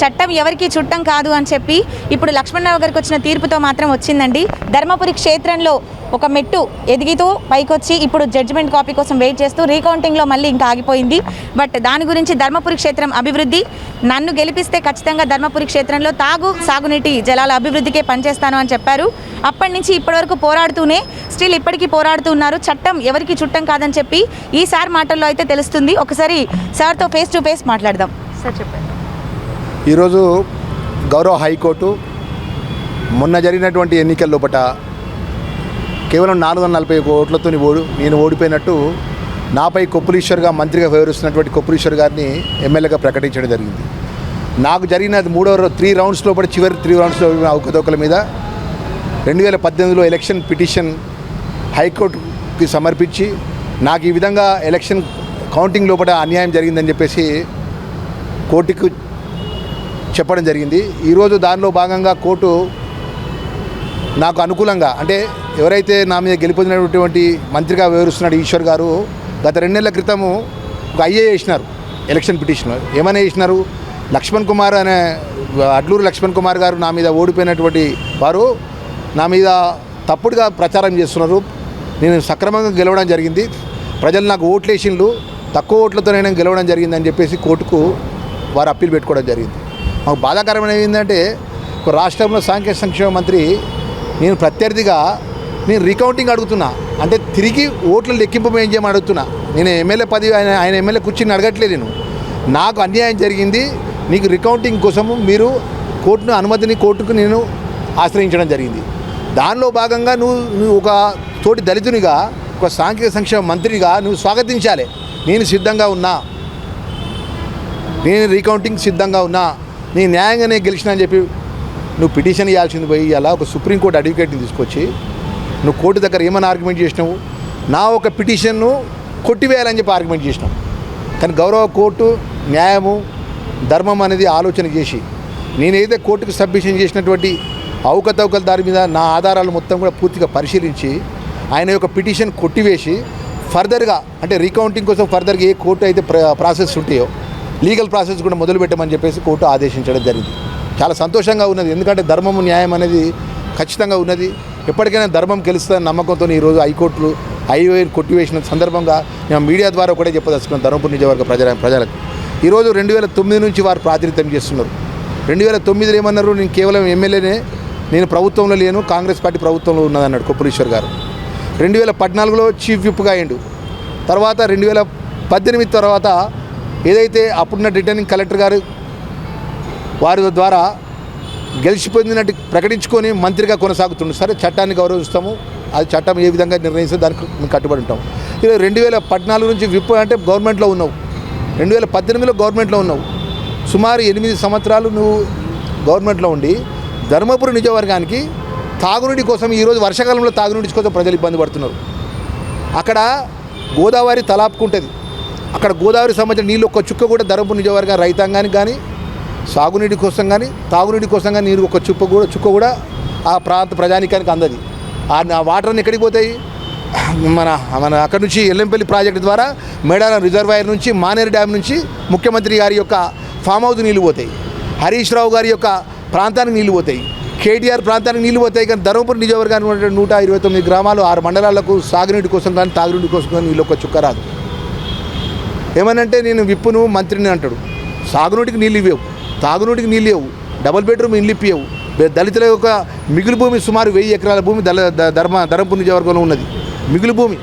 చట్టం ఎవరికి చుట్టం కాదు అని చెప్పి ఇప్పుడు లక్ష్మణరావు గారికి వచ్చిన తీర్పుతో మాత్రం వచ్చిందండి. ధర్మపురి క్షేత్రంలో ఒక మెట్టు ఎదిగితూ పైకొచ్చి ఇప్పుడు జడ్జిమెంట్ కాపీ కోసం వెయిట్ చేస్తూ రీకౌంటింగ్లో మళ్ళీ ఇంకా ఆగిపోయింది. బట్ దాని గురించి ధర్మపురి క్షేత్రం అభివృద్ధి నన్ను గెలిపిస్తే ఖచ్చితంగా ధర్మపురి క్షేత్రంలో తాగు సాగునీటి జలాల అభివృద్ధికే పనిచేస్తాను అని చెప్పారు. అప్పటి నుంచి ఇప్పటివరకు పోరాడుతూనే స్టిల్ ఇప్పటికీ పోరాడుతూ ఉన్నారు. చట్టం ఎవరికి చుట్టం కాదని చెప్పి ఈసారి మాటల్లో అయితే తెలుస్తుంది. ఒకసారి సార్తో ఫేస్ టు ఫేస్ మాట్లాడదాం. సార్ చెప్పండి. ఈరోజు గౌరవ హైకోర్టు మొన్న జరిగినటువంటి ఎన్నికల లోపట కేవలం నాలుగు వందల నలభై ఓట్లతో ఓడు నేను ఓడిపోయినట్టు నాపై కొప్పులీశ్వర్గా మంత్రిగా వివరిస్తున్నటువంటి కొప్పులీశ్వర్ గారిని ఎమ్మెల్యేగా ప్రకటించడం జరిగింది. నాకు జరిగిన మూడో త్రీ రౌండ్స్ లోపల చివరి త్రీ రౌండ్స్లో అవకతవకల మీద రెండు వేల పద్దెనిమిదిలో ఎలక్షన్ పిటిషన్ హైకోర్టుకి సమర్పించి నాకు ఈ విధంగా ఎలక్షన్ కౌంటింగ్ లోపల అన్యాయం జరిగిందని చెప్పేసి కోర్టుకు చెప్పడం జరిగింది. ఈరోజు దానిలో భాగంగా కోర్టు నాకు అనుకూలంగా అంటే ఎవరైతే నా మీద గెలిపొందినటువంటి మంత్రిగా వివరిస్తున్నాడు ఈశ్వర్ గారు గత రెండు నెలల క్రితము ఒక ఐఏ వేసినారు ఎలక్షన్ పిటిషన్ ఏమైనా వేసినారు? లక్ష్మణ్ కుమార్ అనే అడ్లూరు లక్ష్మణ్ కుమార్ గారు నా మీద ఓడిపోయినటువంటి వారు నా మీద తప్పుడుగా ప్రచారం చేస్తున్నారు. నేను సక్రమంగా గెలవడం జరిగింది. ప్రజలు నాకు ఓట్లు వేసిండ్లు తక్కువ ఓట్లతో నేను గెలవడం జరిగిందని చెప్పేసి కోర్టుకు వారు అప్పీల్ పెట్టుకోవడం జరిగింది. మాకు బాధాకరమైన ఏంటంటే ఒక రాష్ట్రంలో సాంకేతిక సంక్షేమ మంత్రి నేను ప్రత్యర్థిగా నేను రికౌంటింగ్ అడుగుతున్నా. అంటే తిరిగి ఓట్ల లెక్కింపు ఏం చేయమని అడుగుతున్నా. నేను ఎమ్మెల్యే పది ఆయన ఆయన ఎమ్మెల్యే కూర్చుని అడగట్లేదు నేను. నాకు అన్యాయం జరిగింది. నీకు రికౌంటింగ్ కోసము మీరు కోర్టును అనుమతిని కోర్టుకు నేను ఆశ్రయించడం జరిగింది. దానిలో భాగంగా నువ్వు నువ్వు ఒక తోటి దళితునిగా ఒక సాంఘిక సంక్షేమ మంత్రిగా నువ్వు స్వాగతించాలి. నేను సిద్ధంగా ఉన్నా. నేను రీకౌంటింగ్ సిద్ధంగా ఉన్నా. నీ న్యాయంగానే గెలిచిన అని చెప్పి నువ్వు పిటిషన్ ఇవ్వాల్సింది పోయి అలా ఒక సుప్రీంకోర్టు అడ్వకేట్ని తీసుకొచ్చి నువ్వు కోర్టు దగ్గర ఏమైనా ఆర్గ్యుమెంట్ చేసినావు? నా ఒక పిటిషన్ను కొట్టివేయాలని చెప్పి ఆర్గ్యుమెంట్ చేసినావు. కానీ గౌరవ కోర్టు న్యాయము ధర్మం అనేది ఆలోచన చేసి నేనైతే కోర్టుకు సబ్మిషన్ చేసినటువంటి అవకతవకల దారి మీద నా ఆధారాలు మొత్తం కూడా పూర్తిగా పరిశీలించి ఆయన యొక్క పిటిషన్ కొట్టివేసి ఫర్దర్గా అంటే రీకౌంటింగ్ కోసం ఫర్దర్గా ఏ కోర్టు అయితే ప్రాసెస్ ఉంటాయో లీగల్ ప్రాసెస్ కూడా మొదలు పెట్టమని చెప్పేసి కోర్టు ఆదేశించడం జరిగింది. చాలా సంతోషంగా ఉన్నది. ఎందుకంటే ధర్మము న్యాయం అనేది ఖచ్చితంగా ఉన్నది. ఎప్పటికైనా ధర్మం గెలుస్తుందని నమ్మకంతో ఈరోజు హైకోర్టులు హైవే కొట్టివేసిన సందర్భంగా మేము మీడియా ద్వారా ఒకటే చెప్పదలుచుకున్నాం ధర్మపురి నియోజకవర్గ ప్రజల ప్రజలకు. ఈరోజు రెండు వేల తొమ్మిది నుంచి వారు ప్రాతినిధ్యం చేస్తున్నారు. రెండు వేల తొమ్మిదిలో ఏమన్నారు? నేను కేవలం ఎమ్మెల్యేనే నేను ప్రభుత్వంలో లేను కాంగ్రెస్ పార్టీ ప్రభుత్వంలో ఉన్నదన్నాడు కొప్పులీశ్వర్ గారు. రెండు వేల పద్నాలుగులో చీఫ్ విప్గా అయ్యిండు. తర్వాత రెండు వేల పద్దెనిమిది తర్వాత ఏదైతే అప్పుడున్న రిటర్నింగ్ కలెక్టర్ గారు వారి ద్వారా గెలిచి పొందినట్టు ప్రకటించుకొని మంత్రిగా కొనసాగుతుండు. సరే చట్టాన్ని గౌరవిస్తాము. అది చట్టం ఏ విధంగా నిర్ణయిస్తే దానికి మేము కట్టుబడి ఉంటాం. ఇది రెండు వేల పద్నాలుగు నుంచి విప్ అంటే గవర్నమెంట్లో ఉన్నావు. రెండు వేల పద్దెనిమిదిలో గవర్నమెంట్లో ఉన్నావు. సుమారు ఎనిమిది సంవత్సరాలు నువ్వు గవర్నమెంట్లో ఉండి ధర్మపురి నిజవర్గానికి తాగునీటి కోసం ఈరోజు వర్షాకాలంలో తాగునీటి కోసం ప్రజలు ఇబ్బంది పడుతున్నారు. అక్కడ గోదావరి తలాపుకుంటుంది అక్కడ గోదావరి సంబంధించిన నీళ్ళు ఒక్క చుక్క కూడా ధర్మపురి నియోజకవర్గ రైతాంగానికి కానీ సాగునీటి కోసం కానీ తాగునీటి కోసం కానీ నీరు ఒక చుక్క కూడా చుక్క కూడా ఆ ప్రాంత ప్రజానికానికి అందది. ఆ వాటర్ని వాటర్ ఎక్కడికి పోతాయి? మన మన అక్కడి నుంచి ఎల్లంపల్లి ప్రాజెక్టు ద్వారా మేడారం రిజర్వాయర్ నుంచి మానేరు డ్యామ్ నుంచి ముఖ్యమంత్రి గారి యొక్క ఫామ్ హౌస్ నీళ్ళు పోతాయి. హరీష్ రావు గారి యొక్క ప్రాంతానికి నీళ్ళు పోతాయి. కేటీఆర్ ప్రాంతానికి నీళ్ళు పోతాయి కానీ ధర్మపురం నియోజకవర్గానికి ఉన్నటువంటి నూట ఇరవై తొమ్మిది గ్రామాలు ఆరు మండలాలకు సాగునీటి కోసం కానీ తాగునీటి కోసం కానీ నీళ్ళు ఒక చుక్క రాదు. ఏమనంటే నేను విప్పును మంత్రిని అంటాడు. సాగునీటికి నీళ్ళు ఇవ్వవు. తాగునీటికి నీళ్ళు ఇవ్వవు. డబుల్ బెడ్రూమ్ ఇల్లు ఇప్పియవు దళితుల యొక్క మిగులు భూమి సుమారు వెయ్యి ఎకరాల భూమి దళ ధర్మ ధర్మపూర్ నియోజకవర్గంలో ఉన్నది. మిగులు భూమి.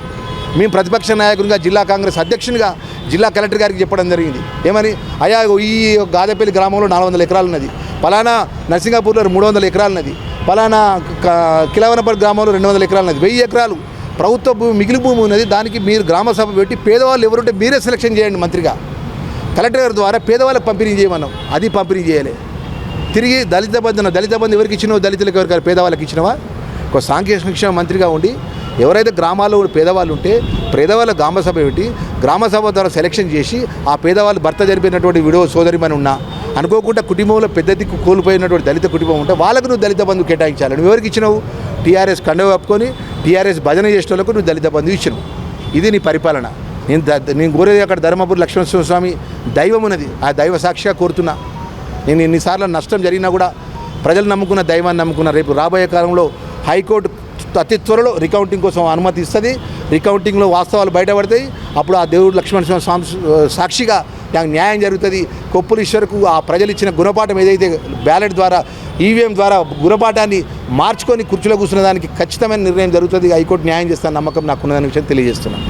మేము ప్రతిపక్ష నాయకునిగా జిల్లా కాంగ్రెస్ అధ్యక్షునిగా జిల్లా కలెక్టర్ గారికి చెప్పడం జరిగింది. ఏమని? అయా ఈ గాదపల్లి గ్రామంలో నాలుగు వందల ఎకరాలు ఉన్నది. పలానా నర్సింగాపూర్లో మూడు వందల ఎకరాలు ఉన్నది. పలానా క- కిలవనపల్లి గ్రామంలో రెండు వందల ఎకరాలు ఉన్నది. వెయ్యి ఎకరాలు. ప్రభుత్వ భూమి మిగిలి భూమి ఉన్నది దానికి మీరు గ్రామ సభ పెట్టి పేదవాళ్ళు ఎవరుంటే మీరే సెలక్షన్ చేయండి మంత్రిగా. కలెక్టర్ గారి ద్వారా పేదవాళ్ళకి పంపిణీ చేయమన్నాం. అది పంపిణీ చేయలే. తిరిగి దళిత బంధు దళిత బంధు ఎవరికి ఇచ్చినావు దళితులకు ఎవరికి పేదవాళ్ళకి ఇచ్చినవా? ఒక సాంకేతిక శిక్షణ మంత్రిగా ఉండి ఎవరైతే గ్రామాల్లో పేదవాళ్ళు ఉంటే పేదవాళ్ళ గ్రామ సభ పెట్టి గ్రామ సభ ద్వారా సెలక్షన్ చేసి ఆ పేదవాళ్ళు భర్త జరిపినటువంటి విడో సోదరిమని ఉన్నా అనుకోకుండా కుటుంబంలో పెద్ద దిక్కు కోల్పోయినటువంటి దళిత కుటుంబం ఉంటే వాళ్ళకు నువ్వు దళిత బంధు కేటాయించాలి. నువ్వు ఎవరికి ఇచ్చినావు? టీఆర్ఎస్ కండవ కప్పుకొని టీఆర్ఎస్ భజన చేసిన వాళ్ళకు నువ్వు దళిత బంధు ఇచ్చిన ఇది నీ పరిపాలన. నేను నేను కోరేది అక్కడ ధర్మపురి లక్ష్మణ స్వామి దైవం ఉన్నది. ఆ దైవ సాక్షిగా కోరుతున్నా. నేను ఎన్నిసార్లు నష్టం జరిగినా కూడా ప్రజలు నమ్ముకున్న దైవాన్ని నమ్ముకున్న రేపు రాబోయే కాలంలో హైకోర్టు అతి త్వరలో రికౌంటింగ్ కోసం అనుమతి ఇస్తుంది. రికౌంటింగ్లో వాస్తవాలు బయటపడతాయి. అప్పుడు ఆ దేవుడు లక్ష్మణ స్వామి సాక్షిగా నాకు న్యాయం జరుగుతుంది. కొప్పులు ఈశ్వరకు ఆ ప్రజలు ఇచ్చిన గుణపాఠం ఏదైతే బ్యాలెట్ ద్వారా ఈవీఎం ద్వారా గుణపాఠాన్ని మార్చుకొని కుర్చీలో కూర్చున్న దానికి ఖచ్చితమైన నిర్ణయం జరుగుతుంది. హైకోర్టు న్యాయం చేస్తాను నమ్మకం నాకున్నదని విషయం తెలియజేస్తున్నాను.